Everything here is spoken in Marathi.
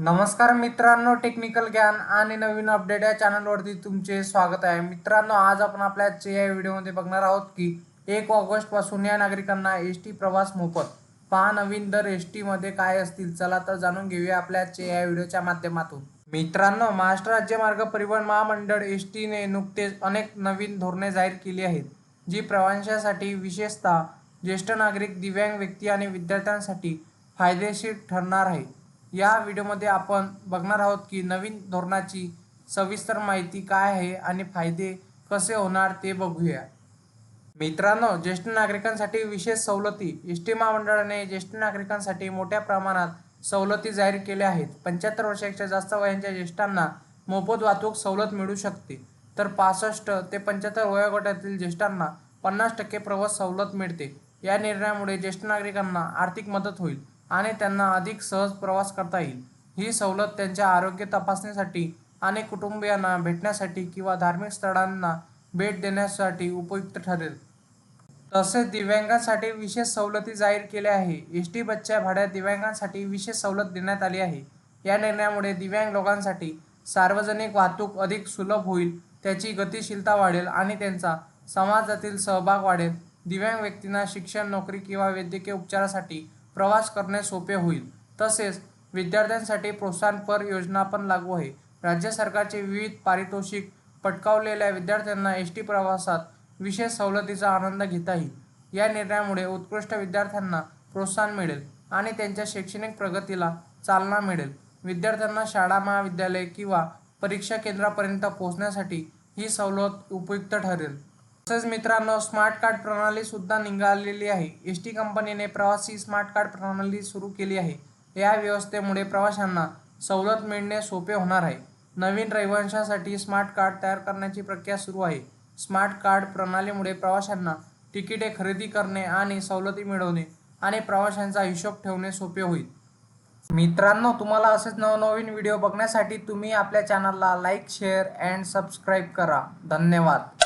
नमस्कार मित्रांनो टेक्निकल ज्ञान आणि नवीन अपडेट या चॅनलवरती तुमचे स्वागत आहे. मित्रांनो आज आपण आपल्या आजच्या या व्हिडिओमध्ये बघणार आहोत की एक ऑगस्टपासून या नागरिकांना एस टी प्रवास मोफत पहा नवीन दर एस टीमध्ये काय असतील चला तर जाणून घेऊया आपल्या आजच्या या व्हिडिओच्या माध्यमातून. मित्रांनो महाराष्ट्र राज्य मार्ग परिवहन महामंडळ एस टीने नुकतेच अनेक नवीन धोरणे जाहीर केली आहेत जी प्रवाशांसाठी विशेषतः ज्येष्ठ नागरिक दिव्यांग व्यक्ती आणि विद्यार्थ्यांसाठी फायदेशीर ठरणार आहे. या व्हिडिओमध्ये आपण बघणार आहोत की नवीन धोरणाची सविस्तर माहिती काय आहे आणि फायदे कसे होणार ते बघूया. मित्रांनो ज्येष्ठ नागरिकांसाठी विशेष सवलती एस टी महामंडळाने ज्येष्ठ नागरिकांसाठी मोठ्या प्रमाणात सवलती जाहीर केल्या आहेत. पंच्याहत्तर वर्षापेक्षा जास्त वयांच्या ज्येष्ठांना मोफत वाहतूक सवलत मिळू शकते. तर पासष्ट ते पंच्याहत्तर वयोगटातील ज्येष्ठांना पन्नास टक्के प्रवास सवलत मिळते. या निर्णयामुळे ज्येष्ठ नागरिकांना आर्थिक मदत होईल. आणि त्यांना अधिक सहज प्रवास करता येईल. ही सवलत त्यांच्या आरोग्य तपासणीसाठी आणि कुटुंबियांना भेटण्यासाठी किंवा धार्मिक स्थळांना भेट देण्यासाठी उपयुक्त ठरेल. तसेच दिव्यांगांसाठी विशेष सवलती जाहीर केल्या आहे. एस टी बसच्या भाड्यात दिव्यांगांसाठी विशेष सवलत देण्यात आली आहे. या निर्णयामुळे दिव्यांग लोकांसाठी सार्वजनिक वाहतूक अधिक सुलभ होईल त्याची गतिशीलता वाढेल आणि त्यांचा समाजातील सहभाग वाढेल. दिव्यांग व्यक्तींना शिक्षण नोकरी किंवा वैद्यकीय उपचारासाठी प्रवास करणे सोपे होईल. तसेच विद्यार्थ्यांसाठी प्रोत्साहनपर योजना पण लागू आहे. राज्य सरकारचे विविध पारितोषिक पटकावलेल्या विद्यार्थ्यांना एस टी प्रवासात विशेष सवलतीचा आनंद घेता येईल. या निर्णयामुळे उत्कृष्ट विद्यार्थ्यांना प्रोत्साहन मिळेल आणि त्यांच्या शैक्षणिक प्रगतीला चालना मिळेल. विद्यार्थ्यांना शाळा महाविद्यालय किंवा परीक्षा केंद्रापर्यंत पोहोचण्यासाठी ही सवलत उपयुक्त ठरेल. तसेच मित्रांनो स्मार्ट कार्ड प्रणाली सुद्धा निघालेली आहे. एस टी कंपनीने प्रवासी स्मार्ट कार्ड प्रणाली सुरू केली आहे. या व्यवस्थेमुळे प्रवाशांना सवलत मिळणे सोपे होणार आहे. नवीन रहिवाशांसाठी स्मार्ट कार्ड तयार करण्याची प्रक्रिया सुरू आहे. स्मार्ट कार्ड प्रणालीमुळे प्रवाशांना तिकिटे खरेदी करणे आणि सवलती मिळवणे आणि प्रवाशांचा हिशोब ठेवणे सोपे होईल. मित्रांनो तुम्हाला असेच नवनवीन व्हिडिओ बघण्यासाठी तुम्ही आपल्या चॅनलला लाईक शेअर अँड सबस्क्राईब करा. धन्यवाद.